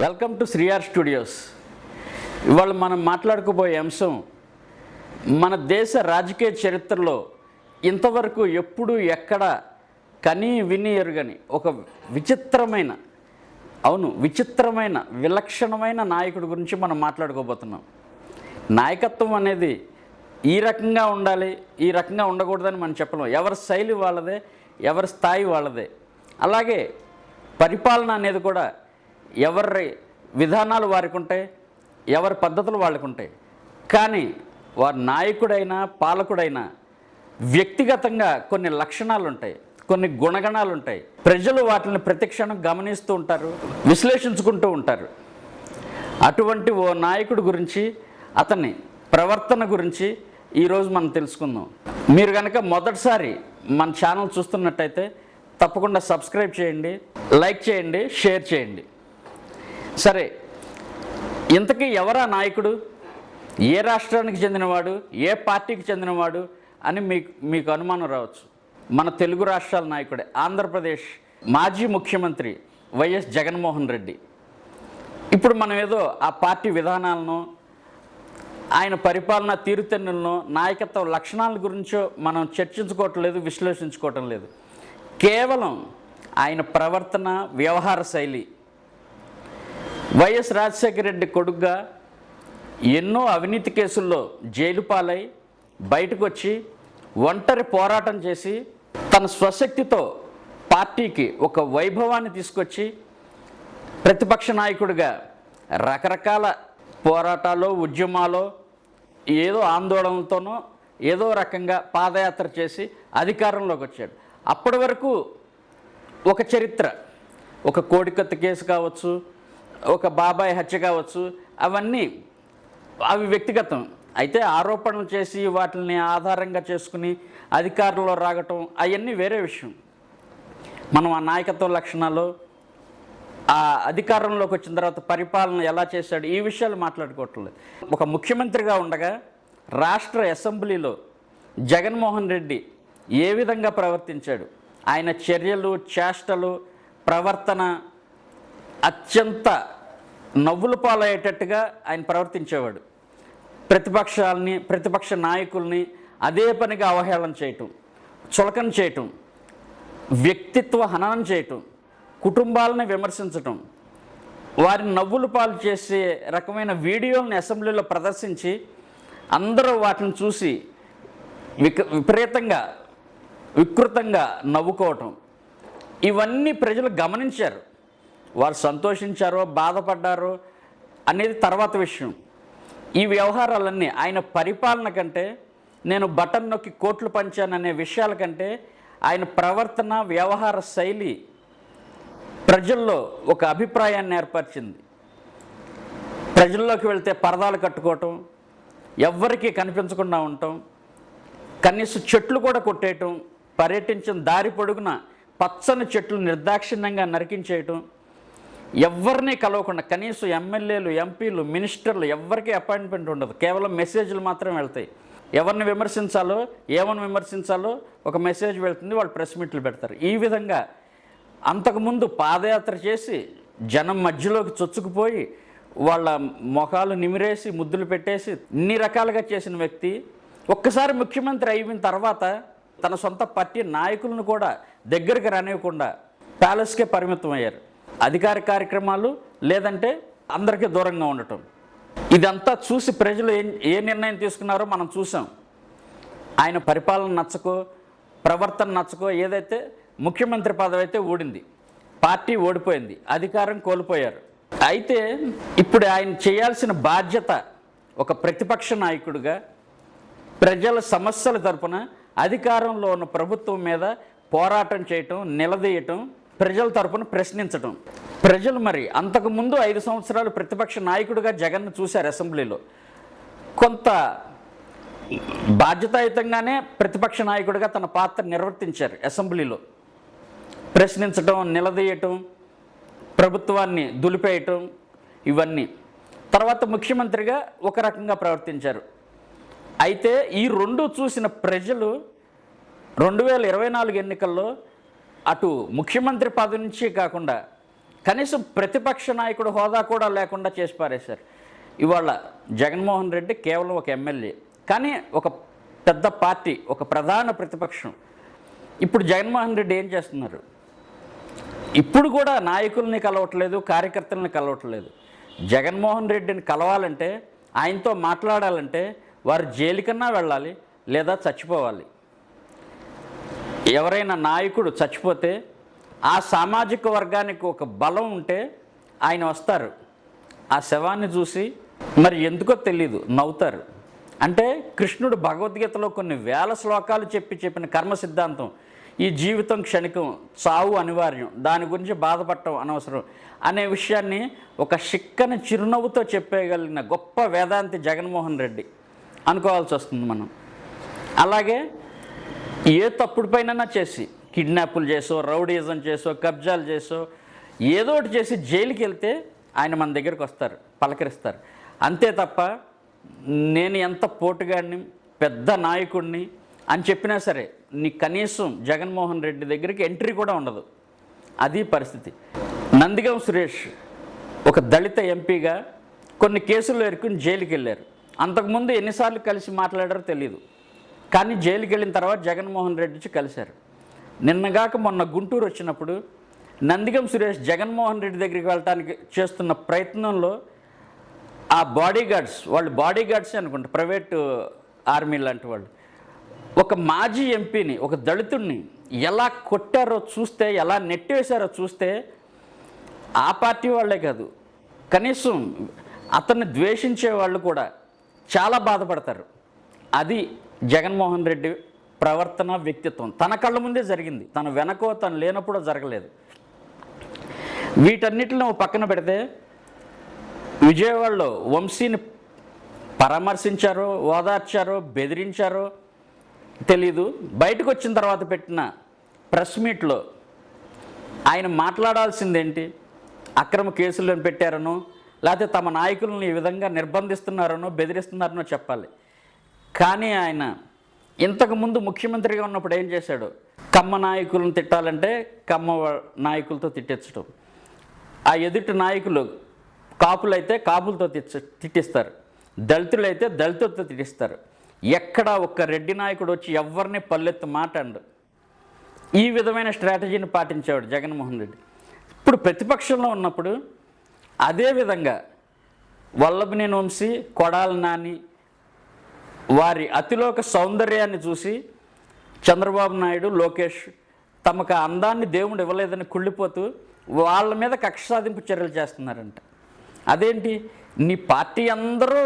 Welcome to శ్రీఆర్ studios ఇవాళ మనం మాట్లాడుకోబోయే అంశం మన దేశ రాజకీయ చరిత్రలో ఇంతవరకు ఎప్పుడు ఎక్కడ కని విని ఎరుగని ఒక విచిత్రమైన అవును విచిత్రమైన విలక్షణమైన నాయకుడి గురించి మనం మాట్లాడుకోబోతున్నాం. నాయకత్వం అనేది ఈ రకంగా ఉండాలి ఈ రకంగా ఉండకూడదని మనం చెప్పలేము ఎవరి శైలి వాళ్ళదే ఎవరి స్థాయి వాళ్ళదే. అలాగే పరిపాలన అనేది కూడా ఎవరి విధానాలు వారికి ఉంటాయి ఎవరి పద్ధతులు వాళ్ళకు ఉంటాయి. కానీ వారి నాయకుడైనా పాలకుడైనా వ్యక్తిగతంగా కొన్ని లక్షణాలు ఉంటాయి కొన్ని గుణగణాలు ఉంటాయి. ప్రజలు వాటిని ప్రతిక్షణం గమనిస్తూ ఉంటారు విశ్లేషించుకుంటూ ఉంటారు. అటువంటి ఓ నాయకుడి గురించి అతని ప్రవర్తన గురించి ఈరోజు మనం తెలుసుకుందాం. మీరు కనుక మొదటిసారి మన ఛానల్ చూస్తున్నట్టయితే తప్పకుండా సబ్స్క్రైబ్ చేయండి లైక్ చేయండి షేర్ చేయండి. సరే ఇంతకీ ఎవరా నాయకుడు? ఏ రాష్ట్రానికి చెందినవాడు? ఏ పార్టీకి చెందినవాడు? అని మీకు మీకు అనుమానం రావచ్చు. మన తెలుగు రాష్ట్రాల నాయకుడే ఆంధ్రప్రదేశ్ మాజీ ముఖ్యమంత్రి వైఎస్ జగన్మోహన్ రెడ్డి. ఇప్పుడు మనం ఏదో ఆ పార్టీ విధానాలను ఆయన పరిపాలన తీరుతెన్నులను నాయకత్వ లక్షణాల గురించో మనం చర్చించుకోవటం లేదు విశ్లేషించుకోవటం లేదు. కేవలం ఆయన ప్రవర్తన వ్యవహార శైలి. వైఎస్ రాజశేఖర రెడ్డి కొడుగ్గా ఎన్నో అవినీతి కేసుల్లో జైలు పాలై బయటకు వచ్చి ఒంటరి పోరాటం చేసి తన స్వశక్తితో పార్టీకి ఒక వైభవాన్ని తీసుకొచ్చి ప్రతిపక్ష నాయకుడిగా రకరకాల పోరాటాలు ఉద్యమాలు ఏదో ఆందోళనతోనో ఏదో రకంగా పాదయాత్ర చేసి అధికారంలోకి వచ్చాడు. అప్పటి వరకు ఒక చరిత్ర ఒక కోడికత్త కేసు కావచ్చు ఒక బాబాయ్ హత్య కావచ్చు అవన్నీ అవి వ్యక్తిగతం. అయితే ఆరోపణలు చేసి వాటిని ఆధారంగా చేసుకుని అధికారంలో రాగటం అవన్నీ వేరే విషయం. మనం ఆ నాయకత్వ లక్షణాలు ఆ అధికారంలోకి వచ్చిన తర్వాత పరిపాలన ఎలా చేశాడు? ఈ విషయాలు మాట్లాడుకోవట్లేదు ఒక ముఖ్యమంత్రిగా ఉండగా రాష్ట్ర అసెంబ్లీలో జగన్మోహన్ రెడ్డి ఏ విధంగా ప్రవర్తించాడు? ఆయన చర్యలు చేష్టలు ప్రవర్తన అత్యంత నవ్వులు పాలయ్యేటట్టుగా ఆయన ప్రవర్తించేవాడు. ప్రతిపక్షాలని ప్రతిపక్ష నాయకుల్ని అదే పనిగా అవహేళన చేయటం చులకన చేయటం వ్యక్తిత్వ హననం చేయటం కుటుంబాలని విమర్శించటం వారిని నవ్వులు పాలు చేసే రకమైన వీడియోలను అసెంబ్లీలో ప్రదర్శించి అందరూ వాటిని చూసి విక విపరీతంగా వికృతంగా నవ్వుకోవటం. ఇవన్నీ ప్రజలు గమనించారు. వారు సంతోషించారో బాధపడ్డారో అనేది తర్వాత విషయం. ఈ వ్యవహారాలన్నీ ఆయన పరిపాలన కంటే నేను బటన్ నొక్కి కోట్లు పంచాననే విషయాల కంటే ఆయన ప్రవర్తన వ్యవహార శైలి ప్రజల్లో ఒక అభిప్రాయాన్ని ఏర్పరిచింది. ప్రజల్లోకి వెళ్తే పరదాలు కట్టుకోవటం ఎవ్వరికీ కనిపించకుండా ఉండటం కనీసం చెట్లు కూడా కొట్టేయటం పర్యటించిన దారి పొడుగున పచ్చని చెట్లు నిర్దాక్షిణ్యంగా నరికించేయటం ఎవరిని కలవకుండా కనీసం ఎమ్మెల్యేలు ఎంపీలు మినిస్టర్లు ఎవరికి అపాయింట్మెంట్ ఉండదు. కేవలం మెసేజ్లు మాత్రం వెళ్తాయి. ఎవరిని విమర్శించాలో ఏమని విమర్శించాలో ఒక మెసేజ్ వెళ్తుంది వాళ్ళు ప్రెస్ మీట్లు పెడతారు. ఈ విధంగా అంతకుముందు పాదయాత్ర చేసి జనం మధ్యలోకి చొచ్చుకుపోయి వాళ్ళ మొఖాలు నిమిరేసి ముద్దులు పెట్టేసి ఇన్ని రకాలుగా చేసిన వ్యక్తి ఒక్కసారి ముఖ్యమంత్రి అయిన తర్వాత తన సొంత పార్టీ నాయకులను కూడా దగ్గరికి రానివ్వకుండా ప్యాలెస్కే పరిమితం అయ్యారు. అధికార కార్యక్రమాలు లేదంటే అందరికీ దూరంగా ఉండటం. ఇదంతా చూసి ప్రజలు ఏం ఏ నిర్ణయం తీసుకున్నారో మనం చూసాం. ఆయన పరిపాలన నచ్చకో ప్రవర్తన నచ్చకో ఏదైతే ముఖ్యమంత్రి పదవి అయితే ఊడింది. పార్టీ ఓడిపోయింది. అధికారం కోల్పోయారు. అయితే ఇప్పుడు ఆయన చేయాల్సిన బాధ్యత ఒక ప్రతిపక్ష నాయకుడిగా ప్రజల సమస్యల తరపున అధికారంలో ఉన్న ప్రభుత్వం మీద పోరాటం చేయటం నిలదీయటం ప్రజల తరపున ప్రశ్నించటం. ప్రజలు మరి అంతకుముందు ఐదు సంవత్సరాలు ప్రతిపక్ష నాయకుడిగా జగన్ను చూశారు అసెంబ్లీలో. కొంత బాధ్యతాయుతంగానే ప్రతిపక్ష నాయకుడిగా తన పాత్ర నిర్వర్తించారు అసెంబ్లీలో. ప్రశ్నించటం నిలదీయటం ప్రభుత్వాన్ని దులిపేయటం ఇవన్నీ. తర్వాత ముఖ్యమంత్రిగా ఒక రకంగా ప్రవర్తించారు. అయితే ఈ రెండు చూసిన ప్రజలు రెండు వేల ఇరవై నాలుగు ఎన్నికల్లో అటు ముఖ్యమంత్రి పదవి నుంచి కాకుండా కనీసం ప్రతిపక్ష నాయకుడు హోదా కూడా లేకుండా చేసి పారేశారు. ఇవాళ జగన్మోహన్ రెడ్డి కేవలం ఒక ఎమ్మెల్యే కానీ ఒక పెద్ద పార్టీ ఒక ప్రధాన ప్రతిపక్షం. ఇప్పుడు జగన్మోహన్ రెడ్డి ఏం చేస్తున్నారు? ఇప్పుడు కూడా నాయకుల్ని కలవట్లేదు కార్యకర్తలను కలవట్లేదు. జగన్మోహన్ రెడ్డిని కలవాలంటే ఆయనతో మాట్లాడాలంటే వారు జైలుకన్నా వెళ్ళాలి లేదా చచ్చిపోవాలి. ఎవరైనా నాయకుడు చచ్చిపోతే ఆ సామాజిక వర్గానికి ఒక బలం ఉంటే ఆయన వస్తారు. ఆ శవాన్ని చూసి మరి ఎందుకో తెలీదు నవ్వుతారు. అంటే కృష్ణుడు భగవద్గీతలో కొన్ని వేల శ్లోకాలు చెప్పి చెప్పిన కర్మ సిద్ధాంతం. ఈ జీవితం క్షణికం చావు అనివార్యం దాని గురించి బాధపడటం అనవసరం అనే విషయాన్ని ఒక చిక్కని చిరునవ్వుతో చెప్పేయగలిగిన గొప్ప వేదాంతి జగన్మోహన్ రెడ్డి అనుకోవాల్సి వస్తుంది మనం. అలాగే ఏ తప్పుడు చేసి కిడ్నాపులు చేసో రౌడీజం చేసో కబ్జాలు చేసో ఏదో ఒకటి చేసి జైలుకి వెళ్తే ఆయన మన దగ్గరికి వస్తారు పలకరిస్తారు. అంతే తప్ప నేను ఎంత పోటుగాడిని పెద్ద నాయకుడిని అని చెప్పినా సరే నీ కనీసం జగన్మోహన్ రెడ్డి దగ్గరికి ఎంట్రీ కూడా ఉండదు. అది పరిస్థితి. నందిగం సురేష్ ఒక దళిత ఎంపీగా కొన్ని కేసుల్లో ఎరుకుని జైలుకి వెళ్ళారు అంతకుముందు ఎన్నిసార్లు కలిసి మాట్లాడారో తెలియదు కానీ జైలుకి వెళ్ళిన తర్వాత జగన్మోహన్ రెడ్డి కలిశారు. నిన్నగాక మొన్న గుంటూరు వచ్చినప్పుడు నందిగం సురేష్ జగన్మోహన్ రెడ్డి దగ్గరికి వెళ్ళటానికి చేస్తున్న ప్రయత్నంలో ఆ బాడీగార్డ్స్ వాళ్ళు బాడీగార్డ్సే అనుకుంటారు ప్రైవేటు ప్రైవేట్ ఆర్మీ లాంటి వాళ్ళు ఒక మాజీ ఎంపీని ఒక దళితుడిని ఎలా కొట్టారో చూస్తే ఎలా నెట్టివేశారో చూస్తే ఆ పార్టీ వాళ్ళే కాదు. కనీసం అతన్ని ద్వేషించే వాళ్ళు కూడా చాలా బాధపడతారు. అది జగన్మోహన్ రెడ్డి ప్రవర్తన వ్యక్తిత్వం. తన కళ్ళ ముందే జరిగింది. తన వెనకో తను లేనప్పుడు జరగలేదు. వీటన్నిటిని పక్కన పెడితే విజయవాడలో వంశీని పరామర్శించారో ఓదార్చారో బెదిరించారో తెలీదు. బయటకు వచ్చిన తర్వాత పెట్టిన ప్రెస్ మీట్లో ఆయన మాట్లాడాల్సిందేంటి? అక్రమ కేసులను పెట్టారనో లేకపోతే తమ నాయకులను ఈ విధంగా నిర్బంధిస్తున్నారనో బెదిరిస్తున్నారనో చెప్పాలి. కానీ ఆయన ఇంతకుముందు ముఖ్యమంత్రిగా ఉన్నప్పుడు ఏం చేశాడు? కమ్మ నాయకులను తిట్టాలంటే కమ్మ నాయకులతో తిట్టించడం. ఆ ఎదుటి నాయకులు కాపులైతే కాపులతో తిట్ట తిట్టిస్తారు. దళితులైతే దళితులతో తిట్టిస్తారు. ఎక్కడ ఒక్క రెడ్డి నాయకుడు వచ్చి ఎవరిని పల్లెత్తు మాట్లాడు ఈ విధమైన స్ట్రాటజీని పాటించేవాడు జగన్మోహన్ రెడ్డి. ఇప్పుడు ప్రతిపక్షంలో ఉన్నప్పుడు అదే విధంగా వల్లభనేని వంశీ కొడాలి నాని వారి అతిలోక సౌందర్యాన్ని చూసి చంద్రబాబు నాయుడు లోకేష్ తమకు అందాన్ని దేవుడు ఇవ్వలేదని కుళ్ళిపోతూ వాళ్ళ మీద కక్ష సాధింపు చర్యలు చేస్తున్నారంట. అదేంటి? నీ పార్టీ అందరూ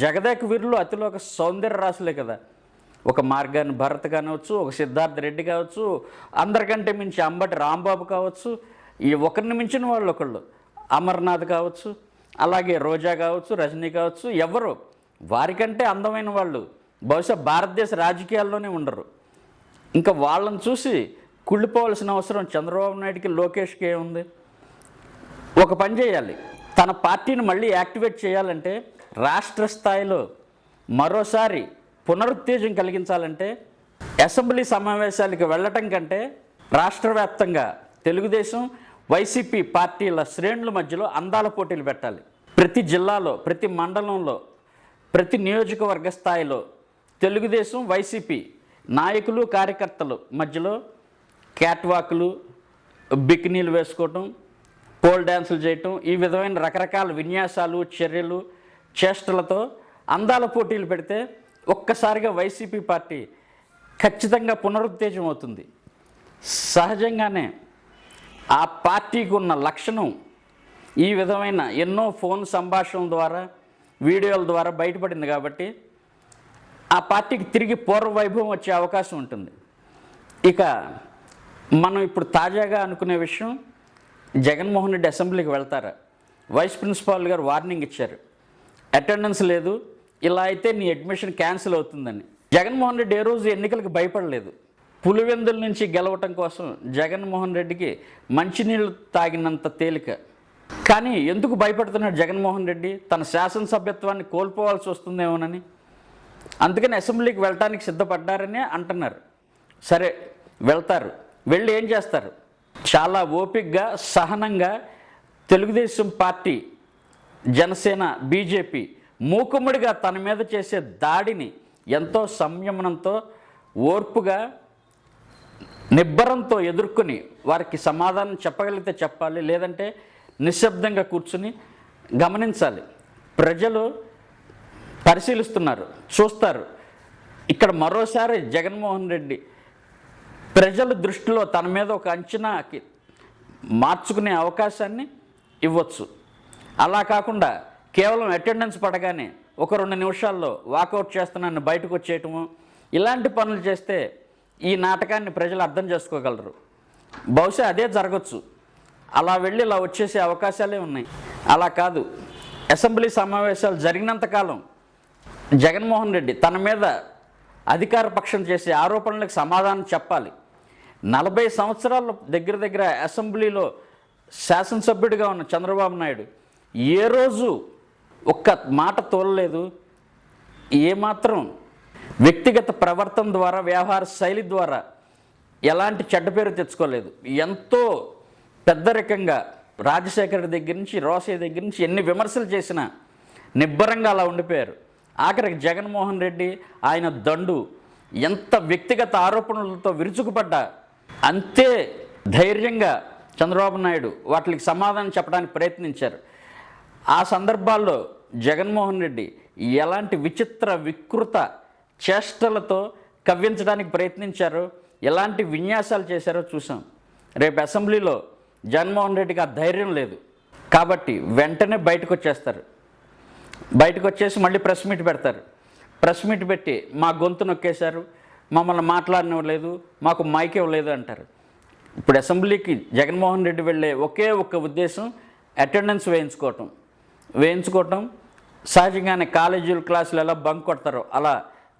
జగదేక వీరులు అతిలోక సౌందర్య రాసులే కదా. ఒక మార్గాన్ని భరత్ కానివచ్చు ఒక సిద్ధార్థ రెడ్డి కావచ్చు అందరికంటే మించి అంబటి రాంబాబు కావచ్చు ఈ ఒకరిని మించిన వాళ్ళు ఒకళ్ళు. అమర్నాథ్ కావచ్చు అలాగే రోజా కావచ్చు రజనీ కావచ్చు ఎవరు వారికంటే అందమైన వాళ్ళు బహుశా భారతదేశ రాజకీయాల్లోనే ఉండరు. ఇంకా వాళ్ళని చూసి కుళ్ళిపోవాల్సిన అవసరం చంద్రబాబు నాయుడికి లోకేష్కి ఏముంది ఒక పని చేయాలి. తన పార్టీని మళ్ళీ యాక్టివేట్ చేయాలంటే రాష్ట్ర స్థాయిలో మరోసారి పునరుత్తేజం కలిగించాలంటే అసెంబ్లీ సమావేశాలకు వెళ్ళటం కంటే రాష్ట్ర వ్యాప్తంగా తెలుగుదేశం వైసీపీ పార్టీల శ్రేణుల మధ్యలో అందాల పోటీలు పెట్టాలి. ప్రతి జిల్లాలో ప్రతి మండలంలో ప్రతి నియోజకవర్గ స్థాయిలో తెలుగుదేశం వైసీపీ నాయకులు కార్యకర్తలు మధ్యలో క్యాట్వాక్లు బికినీలు వేసుకోవటం పోల్ డ్యాన్సులు చేయటం ఈ విధమైన రకరకాల విన్యాసాలు చర్యలు చేష్టలతో అందాల పోటీలు పెడితే ఒక్కసారిగా వైసీపీ పార్టీ ఖచ్చితంగా పునరుత్తేజం అవుతుంది. సహజంగానే ఆ పార్టీకి ఉన్న లక్షణం ఈ విధమైన ఎన్నో ఫోన్ సంభాషణల ద్వారా వీడియోల ద్వారా బయటపడింది కాబట్టి ఆ పార్టీకి తిరిగి పూర్వ వైభవం వచ్చే అవకాశం ఉంటుంది. ఇక మనం ఇప్పుడు తాజాగా అనుకునే విషయం జగన్మోహన్ రెడ్డి అసెంబ్లీకి వెళ్తారా? వైస్ ప్రిన్సిపాల్ గారు వార్నింగ్ ఇచ్చారు. అటెండెన్స్ లేదు. ఇలా అయితే నీ అడ్మిషన్ క్యాన్సిల్ అవుతుందని. జగన్మోహన్ రెడ్డి ఏ రోజు ఎన్నికలకు భయపడలేదు. పులివెందుల నుంచి గెలవటం కోసం జగన్మోహన్ రెడ్డికి మంచినీళ్ళు తాగినంత తేలిక. కానీ ఎందుకు భయపడుతున్నాడు జగన్మోహన్ రెడ్డి? తన శాసనసభ్యత్వాన్ని కోల్పోవాల్సి వస్తుందేమోనని. అందుకని అసెంబ్లీకి వెళ్ళటానికి సిద్ధపడ్డారనే అంటున్నారు. సరే వెళ్తారు. వెళ్ళి ఏం చేస్తారు? చాలా ఓపిక్గా సహనంగా తెలుగుదేశం పార్టీ జనసేన బీజేపీ మూకుమ్మడిగా తన మీద చేసే దాడిని ఎంతో సంయమనంతో ఓర్పుగా నిబ్బరంతో ఎదుర్కొని వారికి సమాధానం చెప్పగలిగితే చెప్పాలి లేదంటే నిశ్శబ్దంగా కూర్చుని గమనించాలి. ప్రజలు పరిశీలిస్తున్నారు చూస్తారు. ఇక్కడ మరోసారి జగన్మోహన్ రెడ్డి ప్రజల దృష్టిలో తన మీద ఒక అంచనాకి మార్చుకునే అవకాశాన్ని ఇవ్వచ్చు. అలా కాకుండా కేవలం అటెండెన్స్ పడగానే ఒక రెండు నిమిషాల్లో వాకౌట్ చేస్తున్నాను బయటకు వచ్చేయటము ఇలాంటి పనులు చేస్తే ఈ నాటకాన్ని ప్రజలు అర్థం చేసుకోగలరు. బహుశా అదే జరగచ్చు. అలా వెళ్ళి ఇలా వచ్చేసే అవకాశాలే ఉన్నాయి. అలా కాదు. అసెంబ్లీ సమావేశాలు జరిగినంతకాలం జగన్మోహన్ రెడ్డి తన మీద అధికార పక్షం చేసే ఆరోపణలకు సమాధానం చెప్పాలి. నలభై సంవత్సరాల దగ్గర దగ్గర అసెంబ్లీలో శాసనసభ్యుడిగా ఉన్న చంద్రబాబు నాయుడు ఏ రోజు ఒక్క మాట తోలలేదు ఏమాత్రం వ్యక్తిగత ప్రవర్తన ద్వారా వ్యవహార శైలి ద్వారా ఎలాంటి చెడ్డ పేరు తెచ్చుకోలేదు. ఎంతో పెద్దరికంగా రాజశేఖర్ దగ్గర నుంచి రోసయ్య దగ్గర నుంచి ఎన్ని విమర్శలు చేసినా నిబ్బరంగా అలా ఉండిపోయారు. ఆఖరికి జగన్మోహన్ రెడ్డి ఆయన దండు ఎంత వ్యక్తిగత ఆరోపణలతో విరుచుకుపడ్డా అంతే ధైర్యంగా చంద్రబాబు నాయుడు వాటికి సమాధానం చెప్పడానికి ప్రయత్నించారు. ఆ సందర్భాల్లో జగన్మోహన్ రెడ్డి ఎలాంటి విచిత్ర వికృత చేష్టలతో కవ్వించడానికి ప్రయత్నించారో? ఎలాంటి విన్యాసాలు చేశారో చూసాం రేపు అసెంబ్లీలో జగన్మోహన్ రెడ్డికి ఆ ధైర్యం లేదు. కాబట్టి వెంటనే బయటకు వచ్చేస్తారు బయటకు వచ్చేసి మళ్ళీ ప్రెస్ మీట్ పెడతారు. ప్రెస్ మీట్ పెట్టి మా గొంతు నొక్కేశారు. మమ్మల్ని మాట్లాడనివ్వలేదు. మాకు మైక్ ఇవ్వలేదు అంటారు. ఇప్పుడు అసెంబ్లీకి జగన్మోహన్ రెడ్డి వెళ్ళే ఒకే ఒక్క ఉద్దేశం అటెండెన్స్ వేయించుకోవటం. వేయించుకోవటం సహజంగానే కాలేజీలు క్లాసులు ఎలా బంక్ కొడతారో. అలా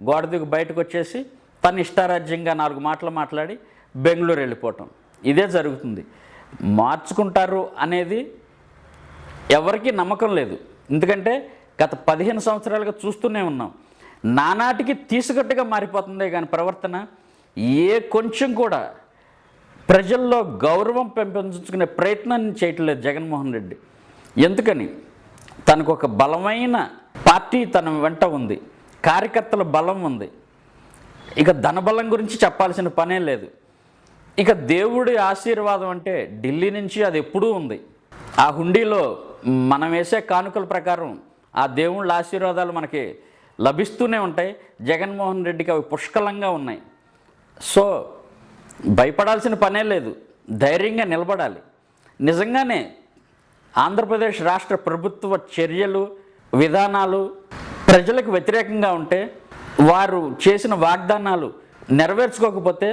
గోడ దిగు బయటకు వచ్చేసి తన ఇష్టారాజ్యంగా నాలుగు మాటలు మాట్లాడి బెంగళూరు వెళ్ళిపోవటం. ఇదే జరుగుతుంది. మార్చుకుంటారు అనేది ఎవరికీ నమ్మకం లేదు. ఎందుకంటే గత పదిహేను సంవత్సరాలుగా చూస్తూనే ఉన్నాం. నానాటికి తీసుకట్టుగా మారిపోతుందే కానీ ప్రవర్తన ఏ కొంచెం కూడా ప్రజల్లో గౌరవం పెంపొందించుకునే ప్రయత్నాన్ని చేయట్లేదు జగన్మోహన్ రెడ్డి. ఎందుకని? తనకు ఒక బలమైన పార్టీ తన వెంట ఉంది. కార్యకర్తల బలం ఉంది. ఇక ధనబలం గురించి చెప్పాల్సిన పనే లేదు. ఇక దేవుడి ఆశీర్వాదం అంటే ఢిల్లీ నుంచి అది ఎప్పుడూ ఉంది. ఆ హుండీలో మనం వేసే కానుకల ప్రకారం ఆ దేవుళ్ళ ఆశీర్వాదాలు మనకి లభిస్తూనే ఉంటాయి. జగన్మోహన్ రెడ్డికి అవి పుష్కలంగా ఉన్నాయి. సో భయపడాల్సిన పనే లేదు. ధైర్యంగా నిలబడాలి. నిజంగానే ఆంధ్రప్రదేశ్ రాష్ట్ర ప్రభుత్వ చర్యలు విధానాలు ప్రజలకు వ్యతిరేకంగా ఉంటే వారు చేసిన వాగ్దానాలు నెరవేర్చుకోకపోతే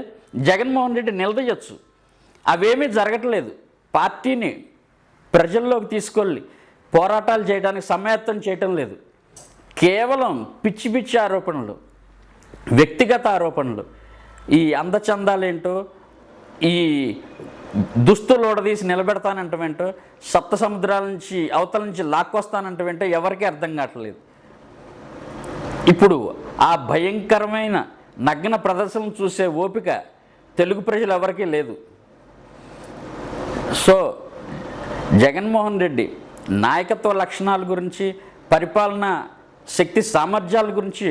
జగన్మోహన్ రెడ్డి నిలదీయచ్చు. అవేమీ జరగట్లేదు. పార్టీని ప్రజల్లోకి తీసుకెళ్ళి పోరాటాలు చేయడానికి సమాయత్తం చేయటం లేదు. కేవలం పిచ్చి పిచ్చి ఆరోపణలు వ్యక్తిగత ఆరోపణలు. ఈ అందచందాలేంటో ఈ దుస్తులు ఓడదీసి నిలబెడతానంటమేంటో సప్త సముద్రాల నుంచి అవతల నుంచి లాక్కొస్తానంటమేంటో ఎవరికీ అర్థం కావట్లేదు. ఇప్పుడు ఆ భయంకరమైన నగ్న ప్రదర్శన చూసే ఓపిక తెలుగు ప్రజలు ఎవరికీ లేదు. సో జగన్మోహన్ రెడ్డి నాయకత్వ లక్షణాల గురించి పరిపాలన శక్తి సామర్థ్యాల గురించి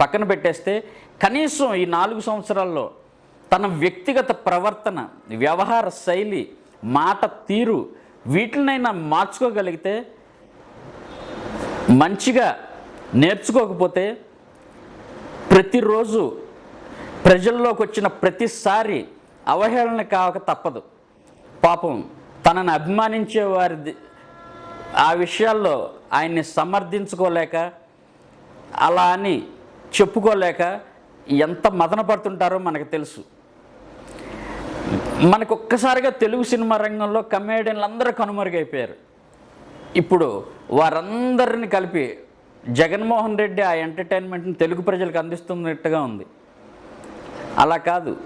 పక్కన పెట్టేస్తే కనీసం ఈ నాలుగు సంవత్సరాల్లో తన వ్యక్తిగత ప్రవర్తన వ్యవహార శైలి మాట తీరు వీటినైనా మార్చుకోగలిగితే మంచిగా నేర్చుకోకపోతే ప్రతిరోజు ప్రజల్లోకి వచ్చిన ప్రతిసారి అవహేళన కావక తప్పదు. పాపం తనని అభిమానించే వారి ఆ విషయాల్లో ఆయన్ని సమర్థించుకోలేక అలా అని చెప్పుకోలేక ఎంత మదన పడుతుంటారో మనకు తెలుసు. మనకు ఒక్కసారిగా తెలుగు సినిమా రంగంలో కమేడియన్లు అందరూ కనుమరుగైపోయారు. ఇప్పుడు వారందరిని కలిపి జగన్మోహన్ రెడ్డి ఆ ఎంటర్టైన్మెంట్ని తెలుగు ప్రజలకు అందిస్తున్నట్టుగా ఉంది. అలా కాదు.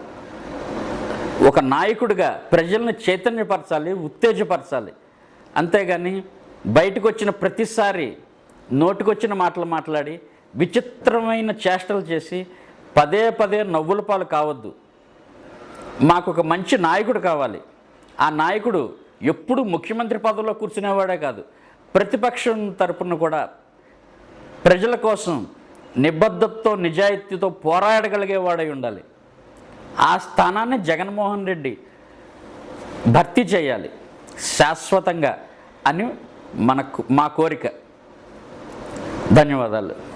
ఒక నాయకుడిగా ప్రజల్ని చైతన్యపరచాలి ఉత్తేజపరచాలి. అంతేగాని బయటకు వచ్చిన ప్రతిసారి నోటికొచ్చిన మాటలు మాట్లాడి విచిత్రమైన చేష్టలు చేసి పదే పదే నవ్వుల పాలు కావద్దు. మాకు ఒక మంచి నాయకుడు కావాలి. ఆ నాయకుడు ఎప్పుడు ముఖ్యమంత్రి పదవిలో కూర్చునేవాడే కాదు. ప్రతిపక్షం తరపున కూడా ప్రజల కోసం నిబద్ధతతో నిజాయితీతో పోరాడగలిగేవాడై ఉండాలి. ఆ స్థానాన్ని జగన్మోహన్ రెడ్డి భర్తీ చేయాలి. శాశ్వతంగా అని మనకు మా కోరిక. ధన్యవాదాలు.